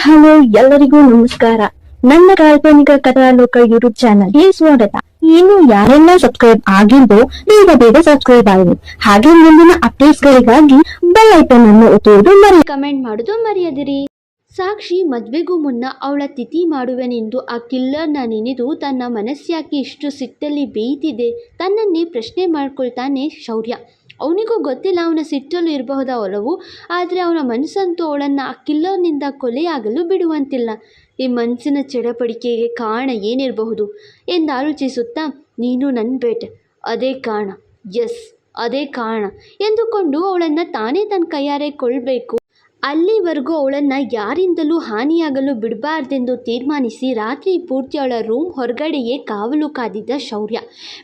Hello, ಎಲ್ಲರಿಗೂ ನಮಸ್ಕಾರ. ನನ್ನ ಕಾಲ್ಪನಿಕ ಕಥಾಲೋಕ ಯೂಟ್ಯೂಬ್ ಚಾನಲ್ಗೆ ಸ್ವಾಗತ. ಇನ್ನು ಯಾರೆಲ್ಲ ಸಬ್ಸ್ಕ್ರೈಬ್ ಆಗಿದ್ದೋ ಬೇಗ ಬೇಗ ಸಬ್ಸ್ಕ್ರೈಬ್ ಆಗಿದೆ ಹಾಗೆ ಮುಂದಿನ ಅಪ್ಡೇಟ್ಸ್ ಗಳಿಗಾಗಿ ಬೆಲ್ ಐಕನ್ ಅನ್ನು ಒತ್ತುವುದು ಮರಿ ಕಮೆಂಟ್ ಮಾಡುದು ಮರೆಯದಿರಿ. ಸಾಕ್ಷಿ ಮದ್ವೆಗೂ ಮುನ್ನ ಅವಳ ತಿಥಿ ಮಾಡುವೆನೆಂದು ಆ ಕಿಲ್ಲರ್ನ ನೆನೆದು ತನ್ನ ಮನಸ್ಸ್ಯಾಕೆ ಇಷ್ಟು ಸಿಟ್ಟಲ್ಲಿ ಬೇಯ್ತಿದೆ. ತನ್ನನ್ನೇ ಪ್ರಶ್ನೆ ಮಾಡ್ಕೊಳ್ತಾನೆ ಶೌರ್ಯ. ಅವನಿಗೂ ಗೊತ್ತಿಲ್ಲ, ಅವನ ಸಿಟ್ಟಲ್ಲಿ ಇರಬಹುದ ಒಲವು? ಆದರೆ ಅವನ ಮನಸ್ಸಂತೂ ಅವಳನ್ನು ಆ ಕಿಲ್ಲರ್ನಿಂದ ಕೊಲೆಯಾಗಲು ಬಿಡುವಂತಿಲ್ಲ. ಈ ಮನಸ್ಸಿನ ಚಡಪಡಿಕೆಗೆ ಕಾರಣ ಏನಿರಬಹುದು? ಎಂದು ಆಲೋಚಿಸುತ್ತಾ, ನೀನು ನನ್ನ ಬೇಟೆ. ಅದೇ ಕಾರಣ. ಎಸ್ ಅದೇ ಕಾರಣ. ಎಂದುಕೊಂಡು ಅವಳನ್ನು ತಾನೇ ತನ್ನ ಕೈಯಾರೆ ಕೊಲ್ಲಬೇಕು ಅಲ್ಲಿವರೆಗೂ ಅವಳನ್ನು ಯಾರಿಂದಲೂ ಹಾನಿಯಾಗಲು ಬಿಡಬಾರ್ದೆಂದು ತೀರ್ಮಾನಿಸಿ ರಾತ್ರಿ ಪೂರ್ತಿ ಅವಳ ರೂಮ್ ಹೊರಗಡೆಯೇ ಕಾವಲು ಕಾದಿದ್ದ ಶೌರ್ಯ.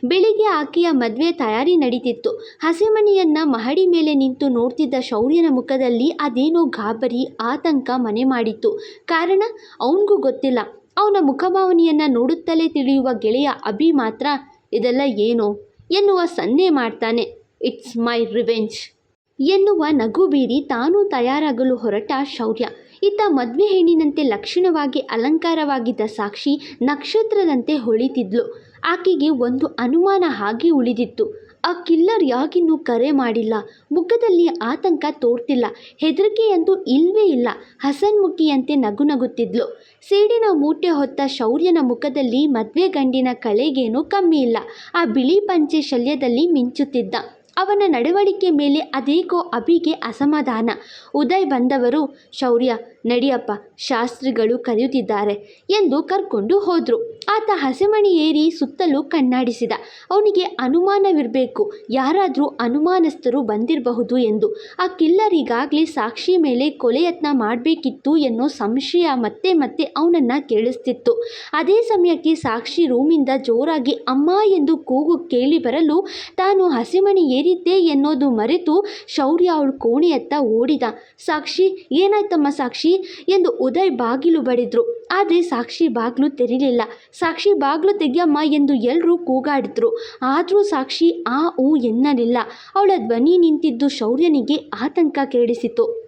ಬೆಳಿಗ್ಗೆ ಆಕೆಯ ಮದುವೆ ತಯಾರಿ ನಡೀತಿತ್ತು. ಹಸೆಮಣಿಯನ್ನು ಮಹಡಿ ಮೇಲೆ ನಿಂತು ನೋಡ್ತಿದ್ದ ಶೌರ್ಯನ ಮುಖದಲ್ಲಿ ಅದೇನೋ ಗಾಬರಿ, ಆತಂಕ ಮನೆ ಮಾಡಿತ್ತು. ಕಾರಣ? ಅವನಿಗೂ ಗೊತ್ತಿಲ್ಲ. ಅವನ ಮುಖಭಾವನೆಯನ್ನು ನೋಡುತ್ತಲೇ ತಿಳಿಯುವ ಗೆಳೆಯ ಅಭಿ ಮಾತ್ರ ಇದೆಲ್ಲ ಏನೋ ಎನ್ನುವ ಸನ್ನೆ ಮಾಡ್ತಾನೆ. It's my revenge. ಎನ್ನುವ ನಗು ಬೀರಿ ತಾನು ತಯಾರಾಗಲು ಹೊರಟ ಶೌರ್ಯ. ಇತ್ತ ಮದುವೆ ಹೆಣ್ಣಿನಂತೆ ಲಕ್ಷಣವಾಗಿ ಅಲಂಕಾರವಾಗಿದ್ದ ಸಾಕ್ಷಿ ನಕ್ಷತ್ರದಂತೆ ಹೊಳಿತಿದ್ಲು. ಆಕೆಗೆ ಒಂದು ಅನುಮಾನ ಹಾಗೆ ಉಳಿದಿತ್ತು. ಆ ಕಿಲ್ಲರ್ ಯಾಗಿನ್ನೂ ಕರೆ ಮಾಡಿಲ್ಲ. ಮುಖದಲ್ಲಿ ಆತಂಕ ತೋರ್ತಿಲ್ಲ. ಹೆದರಿಕೆಯಂತೂ ಇಲ್ವೇ ಇಲ್ಲ. ಹಸನ್ಮುಖಿಯಂತೆ ನಗು ನಗುತ್ತಿದ್ಲು. ಸೇಡಿನ ಮೂಟೆ ಹೊತ್ತ ಶೌರ್ಯನ ಮುಖದಲ್ಲಿ ಮದುವೆ ಗಂಡಿನ ಕಳೆಗೇನೂ ಕಮ್ಮಿ ಇಲ್ಲ. ಆ ಬಿಳಿ ಪಂಚೆ ಶಲ್ಯದಲ್ಲಿ ಮಿಂಚುತ್ತಿದ್ದ. ಅವನ ನಡವಳಿಕೆ ಮೇಲೆ ಅದೇಕೋ ಅಭಿಗೆ ಅಸಮಾಧಾನ. ಉದಯ್ ಬಂದವರು ಶೌರ್ಯ ನಡಿಯಪ್ಪ, ಶಾಸ್ತ್ರಿಗಳು ಕರೆಯುತ್ತಿದ್ದಾರೆ ಎಂದು ಕರ್ಕೊಂಡು ಹೋದರು. ಆತ ಹಸೆಮಣಿ ಏರಿ ಸುತ್ತಲೂ ಕಣ್ಣಾಡಿಸಿದ. ಅವನಿಗೆ ಅನುಮಾನವಿರಬೇಕು, ಯಾರಾದರೂ ಅನುಮಾನಸ್ಥರು ಬಂದಿರಬಹುದು ಎಂದು. ಆ ಕಿಲ್ಲರಿಗಾಗಲೇ ಸಾಕ್ಷಿ ಮೇಲೆ ಕೊಲೆಯತ್ನ ಮಾಡಬೇಕಿತ್ತು ಎನ್ನೋ ಸಂಶಯ ಮತ್ತೆ ಮತ್ತೆ ಅವನನ್ನು ಕೇಳಿಸ್ತಿತ್ತು. ಅದೇ ಸಮಯಕ್ಕೆ ಸಾಕ್ಷಿ ರೂಮಿಂದ ಜೋರಾಗಿ, ಅಮ್ಮ ಎಂದು ಕೂಗು ಕೇಳಿ ಬರಲು ತಾನು ಹಸಿಮಣಿ ಏರಿದ್ದೆ ಎನ್ನೋದು ಮರೆತು ಶೌರ್ಯ ಅವಳು ಕೋಣೆಯತ್ತ ಓಡಿದ. ಸಾಕ್ಷಿ, ಏನಾಯ್ತಮ್ಮ ಸಾಕ್ಷಿ? ಎಂದು ಉದಯ್ ಬಾಗಿಲು ಬಡಿದ್ರು. ಆದರೆ ಸಾಕ್ಷಿ ಬಾಗಿಲು ತೆರೀಲಿಲ್ಲ. ಸಾಕ್ಷಿ ಬಾಗಿಲು ತೆಗಿಯಮ್ಮ ಎಂದು ಎಲ್ಲರೂ ಕೂಗಾಡಿದ್ರು. ಆದರೂ ಸಾಕ್ಷಿ ಆ ಊ ಎನ್ನಲಿಲ್ಲ. ಅವಳ ಧ್ವನಿ ನಿಂತಿದ್ದು ಶೌರ್ಯನಿಗೆ ಆತಂಕ ಕೆರಳಿಸಿತು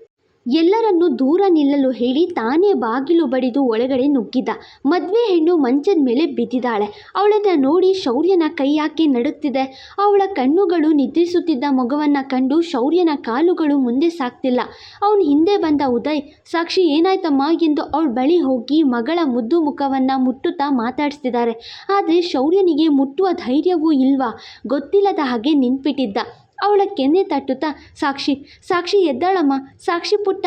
ಎಲ್ಲರನ್ನೂ ದೂರ ನಿಲ್ಲಲು ಹೇಳಿ ತಾನೇ ಬಾಗಿಲು ಬಡಿದು ಒಳಗಡೆ ನುಗ್ಗಿದ. ಮದುವೆ ಹೆಣ್ಣು ಮಂಚದ ಮೇಲೆ ಬಿದ್ದಿದ್ದಾಳೆ. ಅವಳನ್ನ ನೋಡಿ ಶೌರ್ಯನ ಕೈ ಯಾಕೆ ನಡುತ್ತಿದೆ. ಅವಳ ಕಣ್ಣುಗಳು ನಿದ್ರಿಸುತ್ತಿದ್ದ ಮಗುವನ್ನು ಕಂಡು ಶೌರ್ಯನ ಕಾಲುಗಳು ಮುಂದೆ ಸಾಗ್ತಿಲ್ಲ ಅವನು ಹಿಂದೆ ಬಂದ ಉದಯ್, ಸಾಕ್ಷಿ, ಏನಾಯ್ತಮ್ಮ? ಎಂದು ಅವಳ ಬಳಿ ಹೋಗಿ ಮಗಳ ಮುದ್ದು ಮುಖವನ್ನು ಮುಟ್ಟುತ್ತಾ ಮಾತಾಡಿಸ್ತಿದ್ದಾರೆ. ಆದರೆ ಶೌರ್ಯನಿಗೆ ಮುಟ್ಟುವ ಧೈರ್ಯವೂ ಇಲ್ವಾ? ಗೊತ್ತಿಲ್ಲದ ಹಾಗೆ ನಿಂತ್ಬಿಟ್ಟಿದ್ದ. ಅವಳ ಕೆನ್ನೆ ತಟ್ಟುತ್ತಾ, ಸಾಕ್ಷಿ ಸಾಕ್ಷಿ ಎದ್ದಾಳಮ್ಮ, ಸಾಕ್ಷಿ ಪುಟ್ಟ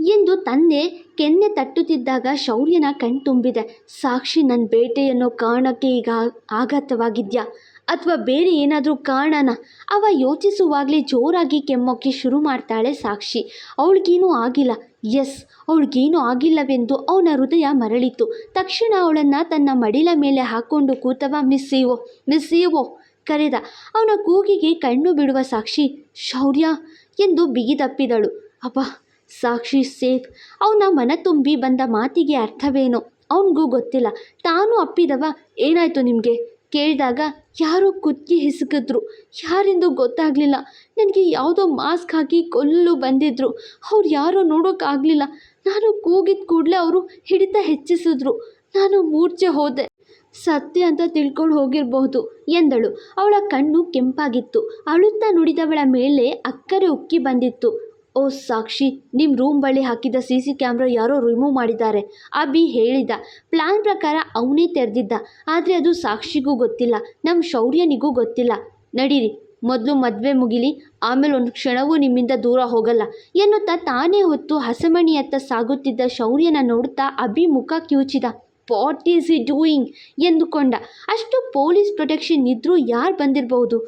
ಎಂದು ತಂದೆ ಕೆನ್ನೆ ತಟ್ಟುತ್ತಿದ್ದಾಗ ಶೌರ್ಯನ ಕಣ್ತುಂಬಿದೆ ಸಾಕ್ಷಿ ನನ್ನ ಬೇಟೆಯನ್ನು ಕಾಣಕ್ಕೆ ಈಗ ಆಘಾತವಾಗಿದ್ಯಾ? ಅಥವಾ ಬೇರೆ ಏನಾದರೂ ಕಾಣನ ಅವ ಯೋಚಿಸುವಾಗಲೇ ಜೋರಾಗಿ ಕೆಮ್ಮೋಕ್ಕೆ ಶುರು ಮಾಡ್ತಾಳೆ ಸಾಕ್ಷಿ. ಅವಳಿಗೇನೂ ಆಗಿಲ್ಲ. ಎಸ್ ಅವಳಿಗೇನೂ ಆಗಿಲ್ಲವೆಂದು ಅವನ ಹೃದಯ ಮರಳಿತು. ತಕ್ಷಣ ಅವಳನ್ನು ತನ್ನ ಮಡಿಲ ಮೇಲೆ ಹಾಕ್ಕೊಂಡು ಕೂತವ, ಮಿಸ್ ಇವೋ ಮಿಸ್ ಇವೋ ಕರೆದ. ಅವನ ಕೂಗಿಗೆ ಕಣ್ಣು ಬಿಡುವ ಸಾಕ್ಷಿ ಶೌರ್ಯ ಎಂದು ಬಿಗಿದಪ್ಪಿದಳು ಅಪ್ಪ ಸಾಕ್ಷಿ ಸೇಫ್ ಅವನ ಮನ ತುಂಬಿ ಬಂದ ಮಾತಿಗೆ ಅರ್ಥವೇನೋ? ಅವನಿಗೂ ಗೊತ್ತಿಲ್ಲ. ತಾನು ಅಪ್ಪಿದವ, ಏನಾಯಿತು ನಿಮಗೆ? ಕೇಳಿದಾಗ ಯಾರೋ ಕುತ್ತಿ ಹಿಸುಕಿದ್ರು. ಯಾರೆಂದು ಗೊತ್ತಾಗಲಿಲ್ಲ. ನನಗೆ ಯಾವುದೋ ಮಾಸ್ಕ್ ಹಾಕಿ ಕೊಲ್ಲು ಬಂದಿದ್ರು. ಅವ್ರು ಯಾರೋ ನೋಡೋಕ್ಕಾಗಲಿಲ್ಲ ನಾನು ಕೂಗಿದ ಕೂಡಲೇ ಅವರು ಹಿಡಿತ ಹೆಚ್ಚಿಸಿದ್ರು. ನಾನು ಮೂರ್ಛೆ ಹೋದೆ. ಸತ್ಯ ಅಂತ ತಿಳ್ಕೊಂಡು ಹೋಗಿರಬಹುದು ಎಂದಳು. ಅವಳ ಕಣ್ಣು ಕೆಂಪಾಗಿತ್ತು. ಅಳುತ್ತಾ ನುಡಿದವಳ ಮೇಲೆ ಅಕ್ಕರೆ ಉಕ್ಕಿ ಬಂದಿತ್ತು. ಓ ಸಾಕ್ಷಿ ನಿಮ್ಮ ರೂಮ್ ಬಳಿ ಹಾಕಿದ ಸಿ ಸಿ ಕ್ಯಾಮ್ರಾ ಯಾರೋ ರಿಮೂವ್ ಮಾಡಿದ್ದಾರೆ. ಅಭಿ ಹೇಳಿದ. ಪ್ಲಾನ್ ಪ್ರಕಾರ ಅವನೇ ತೆರೆದಿದ್ದ. ಆದರೆ ಅದು ಸಾಕ್ಷಿಗೂ ಗೊತ್ತಿಲ್ಲ. ನಮ್ಮ ಶೌರ್ಯನಿಗೂ ಗೊತ್ತಿಲ್ಲ. ನಡೀರಿ, ಮೊದಲು ಮದುವೆ ಮುಗಿಲಿ, ಆಮೇಲೆ ಒಂದು ಕ್ಷಣವೂ ನಿಮ್ಮಿಂದ ದೂರ ಹೋಗಲ್ಲ ಎನ್ನುತ್ತಾ ತಾನೇ ಹೊತ್ತು ಹಸಮಣಿಯತ್ತ ಸಾಗುತ್ತಿದ್ದ ಶೌರ್ಯನ ನೋಡುತ್ತಾ ಅಭಿ ಮುಖ ಕಿವುಚಿದ. ವಾಟ್ ಈಸ್ ಇ ಡೂಯಿಂಗ್ ಎಂದುಕೊಂಡ ಅಷ್ಟು ಪೊಲೀಸ್ ಪ್ರೊಟೆಕ್ಷನ್ ಇದ್ದರೂ ಯಾರು ಬಂದಿರಬಹುದು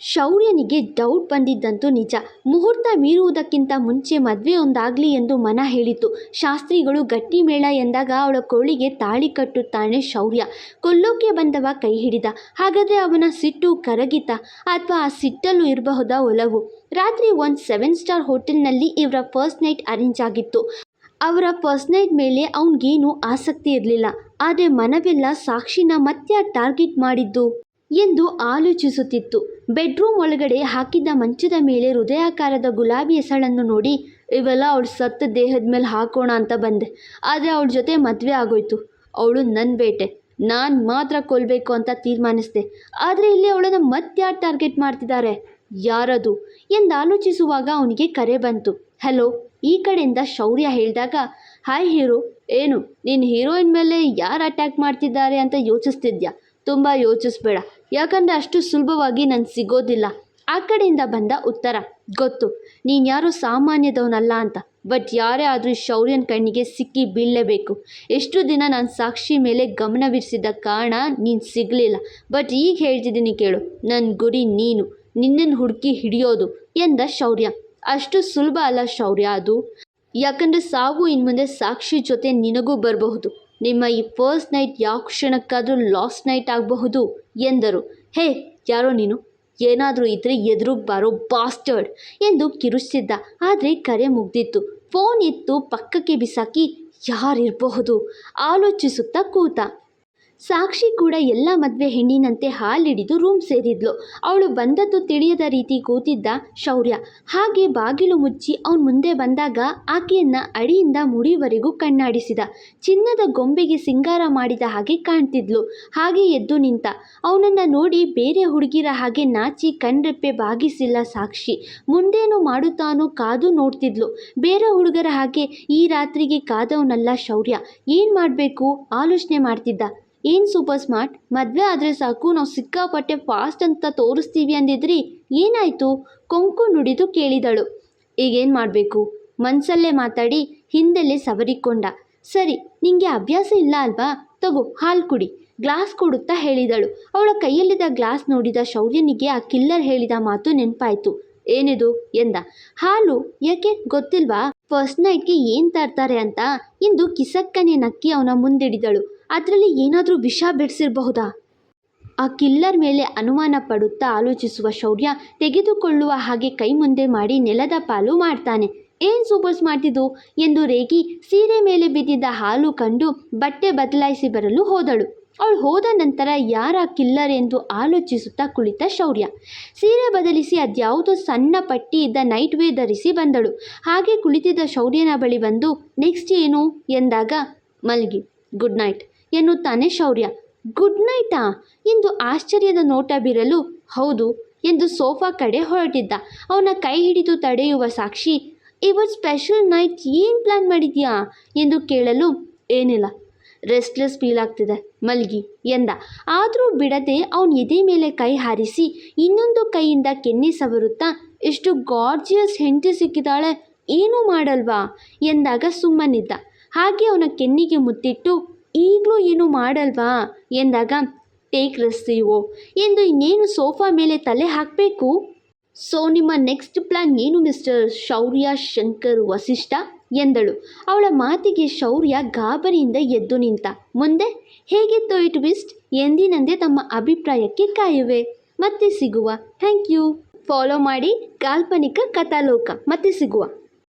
ಶೌರ್ಯನಿಗೆ ಡೌಟ್ ಬಂದಿದ್ದಂತೂ ನಿಜ. ಮುಹೂರ್ತ ಮೀರುವುದಕ್ಕಿಂತ ಮುಂಚೆ ಮದುವೆ ಒಂದಾಗಲಿ ಎಂದು ಮನ ಹೇಳಿತು. ಶಾಸ್ತ್ರಿಗಳು ಗಟ್ಟಿ ಮೇಳ ಎಂದಾಗ ಅವಳ ಕೋಳಿಗೆ ತಾಳಿ ಕಟ್ಟುತ್ತಾನೆ ಶೌರ್ಯ. ಕೊಲ್ಲೋಕೆ ಬಂದವ ಕೈ ಹಿಡಿದ. ಹಾಗಾದರೆ ಅವನ ಸಿಟ್ಟು ಕರಗಿತ ಅಥವಾ ಆ ಸಿಟ್ಟಲ್ಲೂ ಇರಬಹುದಾ ಒಲವು? ರಾತ್ರಿ ಒಂದು ಸೆವೆನ್ ಸ್ಟಾರ್ ಹೋಟೆಲ್ನಲ್ಲಿ ಇವರ ಫಸ್ಟ್ ನೈಟ್ ಅರೇಂಜ್ ಆಗಿತ್ತು. ಅವರ ಪರ್ಸ್ನೈಟ್ ನೈಟ್ ಮೇಲೆ ಅವನಿಗೇನು ಆಸಕ್ತಿ ಇರಲಿಲ್ಲ. ಆದರೆ ಮನವೆಲ್ಲ ಸಾಕ್ಷಿನ ಮತ್ತೆ ಟಾರ್ಗೆಟ್ ಮಾಡಿದ್ದು ಎಂದು ಆಲೋಚಿಸುತ್ತಿತ್ತು. ಬೆಡ್ರೂಮ್ ಒಳಗಡೆ ಹಾಕಿದ್ದ ಮಂಚದ ಮೇಲೆ ಹೃದಯಾಕಾರದ ಗುಲಾಬಿ ಹೆಸಳನ್ನು ನೋಡಿ, ಇವೆಲ್ಲ ಅವಳು ಸತ್ತ ದೇಹದ ಮೇಲೆ ಹಾಕೋಣ ಅಂತ ಬಂದೆ. ಆದರೆ ಅವಳ ಜೊತೆ ಮದುವೆ ಆಗೋಯ್ತು. ಅವಳು ನನ್ನ ಬೇಟೆ. ನಾನು ಮಾತ್ರ ಕೊಲ್ಲಬೇಕು ಅಂತ ತೀರ್ಮಾನಿಸಿದೆ. ಆದರೆ ಇಲ್ಲಿ ಅವಳನ್ನು ಮತ್ತೆ ಟಾರ್ಗೆಟ್ ಮಾಡ್ತಿದ್ದಾರೆ ಯಾರದು? ಎಂದು ಆಲೋಚಿಸುವಾಗ ಅವನಿಗೆ ಕರೆ ಬಂತು. ಹಲೋ ಈ ಕಡೆಯಿಂದ ಶೌರ್ಯ ಹೇಳಿದಾಗ, ಹಾಯ್ ಹೀರೋ, ಏನು, ನೀನು ಹೀರೋಯಿನ್ ಮೇಲೆ ಯಾರು ಅಟ್ಯಾಕ್ ಮಾಡ್ತಿದ್ದಾರೆ ಅಂತ ಯೋಚಿಸ್ತಿದ್ಯಾ? ತುಂಬ ಯೋಚಿಸ್ಬೇಡ. ಯಾಕಂದರೆ ಅಷ್ಟು ಸುಲಭವಾಗಿ ನಾನು ಸಿಗೋದಿಲ್ಲ. ಆ ಕಡೆಯಿಂದ ಬಂದ ಉತ್ತರ, ಗೊತ್ತು, ನೀನು ಯಾರು ಸಾಮಾನ್ಯದವನಲ್ಲ ಅಂತ. ಬಟ್ ಯಾರೇ ಆದರೂ ಶೌರ್ಯನ ಕಣ್ಣಿಗೆ ಸಿಕ್ಕಿ ಬೀಳಲೇಬೇಕು. ಎಷ್ಟು ದಿನ ನಾನು ಸಾಕ್ಷಿ ಮೇಲೆ ಗಮನವಿರಿಸಿದ ಕಾರಣ ನೀನು ಸಿಗಲಿಲ್ಲ. ಬಟ್ ಈಗ ಹೇಳ್ತಿದ್ದೀನಿ ಕೇಳು ನನ್ನ ಗುರಿ ನೀನು. ನಿನ್ನನ್ನು ಹುಡುಕಿ ಹಿಡಿಯೋದು, ಎಂದ ಶೌರ್ಯ. ಅಷ್ಟು ಸುಲಭ ಅಲ್ಲ ಶೌರ್ಯ ಅದು. ಯಾಕಂದರೆ ಸಾವು ಇನ್ಮುಂದೆ ಸಾಕ್ಷಿ ಜೊತೆ ನಿನಗೂ ಬರಬಹುದು. ನಿಮ್ಮ ಈ ಫಸ್ಟ್ ನೈಟ್ ಯಾವ ಕ್ಷಣಕ್ಕಾದರೂ ಲಾಸ್ಟ್ ನೈಟ್ ಆಗಬಹುದು ಎಂದರು. ಹೇ, ಯಾರೋ ನೀನು? ಏನಾದರೂ ಇದ್ದರೆ ಎದುರು ಬಾರೋ ಬಾಸ್ಟರ್ಡ್ ಎಂದು ಕಿರುಚಿದ್ದ. ಆದರೆ ಕರೆ ಮುಗ್ದಿತ್ತು. ಫೋನ್ ಇತ್ತು ಪಕ್ಕಕ್ಕೆ ಬಿಸಾಕಿ ಯಾರಿರಬಹುದು? ಆಲೋಚಿಸುತ್ತಾ ಕೂತ. ಸಾಕ್ಷಿ ಕೂಡ ಎಲ್ಲ ಮದುವೆ ಹೆಣ್ಣಿನಂತೆ ಹಾಲಿಡಿದು ರೂಮ್ ಸೇರಿದ್ಲು. ಅವಳು ಬಂದದ್ದು ತಿಳಿಯದ ರೀತಿ ಕೂತಿದ್ದ ಶೌರ್ಯ. ಹಾಗೆ ಬಾಗಿಲು ಮುಚ್ಚಿ ಅವನು ಮುಂದೆ ಬಂದಾಗ ಆಕೆಯನ್ನ ಅಡಿಯಿಂದ ಮುಡಿವರೆಗೂ ಕಣ್ಣಾಡಿಸಿದ. ಚಿನ್ನದ ಗೊಂಬೆಗೆ ಸಿಂಗಾರ ಮಾಡಿದ ಹಾಗೆ ಕಾಣ್ತಿದ್ಲು. ಹಾಗೆ ಎದ್ದು ನಿಂತ. ಅವನನ್ನು ನೋಡಿ ಬೇರೆ ಹುಡುಗಿರ ಹಾಗೆ ನಾಚಿ ಕಣ್ರೆಪ್ಪೆ ಬಾಗಿಸಿಲ್ಲ ಸಾಕ್ಷಿ. ಮುಂದೇನು ಮಾಡುತ್ತಾನೋ ಕಾದು ನೋಡ್ತಿದ್ಲು. ಬೇರೆ ಹುಡುಗರ ಹಾಗೆ ಈ ರಾತ್ರಿಗೆ ಕಾದವನಲ್ಲ ಶೌರ್ಯ. ಏನು ಮಾಡಬೇಕು? ಆಲೋಚನೆ ಮಾಡ್ತಿದ್ದ. ಏನು ಸೂಪರ್ ಸ್ಮಾರ್ಟ್? ಮದುವೆ ಆದರೆ ಸಾಕು, ನಾವು ಸಿಕ್ಕಾಪಟ್ಟೆ ಫಾಸ್ಟ್ ಅಂತ ತೋರಿಸ್ತೀವಿ ಅಂದಿದ್ರಿ, ಏನಾಯಿತು? ಕೊಂಕು ನುಡಿದು ಕೇಳಿದಳು. ಈಗೇನು ಮಾಡಬೇಕು? ಮನಸಲ್ಲೇ ಮಾತಾಡಿ, ಹಿಂದಲ್ಲೇ ಸವರಿಕೊಂಡ. ಸರಿ, ನಿಂಗೆ ಅಭ್ಯಾಸ ಇಲ್ಲ ಅಲ್ವಾ? ತಗೋ, ಹಾಲು ಕುಡಿ. ಗ್ಲಾಸ್ ಕೊಡುತ್ತಾ ಹೇಳಿದಳು. ಅವಳ ಕೈಯಲ್ಲಿದ್ದ ಗ್ಲಾಸ್ ನೋಡಿದ ಶೌರ್ಯನಿಗೆ ಆ ಕಿಲ್ಲರ್ ಹೇಳಿದ ಮಾತು ನೆನಪಾಯಿತು. ಏನಿದು? ಎಂದ. ಹಾಲು? ಯಾಕೆ? ಗೊತ್ತಿಲ್ವಾ? ಫಸ್ಟ್ ನೈಟ್ಗೆ ಏನು ತರ್ತಾರೆ ಅಂತ ಎಂದು ಕಿಸಕ್ಕನೆ ನಕ್ಕಿ ಅವನ ಮುಂದಿಡಿದಳು. ಅದರಲ್ಲಿ ಏನಾದರೂ ವಿಷ ಬಿಡಿಸಿರಬಹುದಾ? ಆ ಕಿಲ್ಲರ್ ಮೇಲೆ ಅನುಮಾನ ಪಡುತ್ತಾ ಆಲೋಚಿಸುವ ಶೌರ್ಯ ತೆಗೆದುಕೊಳ್ಳುವ ಹಾಗೆ ಕೈ ಮುಂದೆ ಮಾಡಿ ನೆಲದ ಪಾಲು ಮಾಡ್ತಾನೆ. ಏನು ಸೂಪರ್ಸ್ ಮಾಡ್ತಿದ್ದು ಎಂದು ರೇಗಿ ಸೀರೆ ಮೇಲೆ ಬಿದ್ದಿದ್ದ ಹಾಲು ಕಂಡು ಬಟ್ಟೆ ಬದಲಾಯಿಸಿ ಬರಲು ಹೋದಳು. ಅವಳು ಹೋದ ನಂತರ ಯಾರ ಕಿಲ್ಲರ್ ಎಂದು ಆಲೋಚಿಸುತ್ತಾ ಕುಳಿತ ಶೌರ್ಯ. ಸೀರೆ ಬದಲಿಸಿ ಅದ್ಯಾವುದೋ ಸಣ್ಣ ಪಟ್ಟಿ ಇದ್ದ ನೈಟ್ ವೇ ಧರಿಸಿ ಬಂದಳು. ಹಾಗೆ ಕುಳಿತಿದ್ದ ಶೌರ್ಯನ ಬಳಿ ಬಂದು, ನೆಕ್ಸ್ಟ್ ಏನು? ಎಂದಾಗ, ಮಲ್ಗಿ, ಗುಡ್ ನೈಟ್. ಎನ್ನುತ್ತಾನೆ ಶೌರ್ಯ. ಗುಡ್ ನೈಟಾ! ಎಂದು ಆಶ್ಚರ್ಯದ ನೋಟ ಬಿರಲು, ಹೌದು ಎಂದು ಸೋಫಾ ಕಡೆ ಹೊರಟಿದ್ದ. ಅವನ ಕೈ ಹಿಡಿದು ತಡೆಯುವ ಸಾಕ್ಷಿ ಇವತ್ತು ಸ್ಪೆಷಲ್ ನೈಟ್ ಏನು ಪ್ಲ್ಯಾನ್ ಮಾಡಿದ್ಯಾ? ಎಂದು ಕೇಳಲು, ಏನಿಲ್ಲ. ರೆಸ್ಟ್ಲೆಸ್ ಫೀಲ್ ಆಗ್ತಿದೆ, ಮಲ್ಗಿ ಎಂದ. ಆದರೂ ಬಿಡದೆ ಅವನ ಎದೆ ಮೇಲೆ ಕೈ ಹಾರಿಸಿ, ಇನ್ನೊಂದು ಕೈಯಿಂದ ಕೆನ್ನೆ ಸವರುತ್ತಾ, ಎಷ್ಟು ಗಾರ್ಜಿಯಸ್ ಹೆಂಡತಿ ಸಿಕ್ಕಿದಾಳೆ, ಏನೂ ಮಾಡಲ್ವಾ? ಎಂದಾಗ ಸುಮ್ಮನಿದ್ದ. ಹಾಗೆ ಅವನ ಕೆನ್ನಿಗೆ ಮುತ್ತಿಟ್ಟು ಈಗಲೂ ಏನು ಮಾಡಲ್ವಾ? ಎಂದಾಗ, ಟೇಕ್ ರೆಸ್ತೀವೋ ಎಂದು ಇನ್ನೇನು ಸೋಫಾ ಮೇಲೆ ತಲೆ ಹಾಕಬೇಕು? ಸೊ, ನಿಮ್ಮ ನೆಕ್ಸ್ಟ್ ಪ್ಲಾನ್ ಏನು, ಮಿಸ್ಟರ್ ಶೌರ್ಯ ಶಂಕರ್ ವಸಿಷ್ಠ? ಎಂದಳು. ಅವಳ ಮಾತಿಗೆ ಶೌರ್ಯ ಗಾಬರಿಯಿಂದ ಎದ್ದು ನಿಂತ. ಮುಂದೆ? ಹೇಗಿತ್ತು ಈ ಟ್ವಿಸ್ಟ್? ಎಂದಿನಂತೆ ತಮ್ಮ ಅಭಿಪ್ರಾಯಕ್ಕೆ ಕಾಯುವೆ. ಮತ್ತೆ ಸಿಗುವ. Thank you. ಫಾಲೋ ಮಾಡಿ ಕಾಲ್ಪನಿಕ ಕಥಾಲೋಕ. ಮತ್ತೆ ಸಿಗುವ.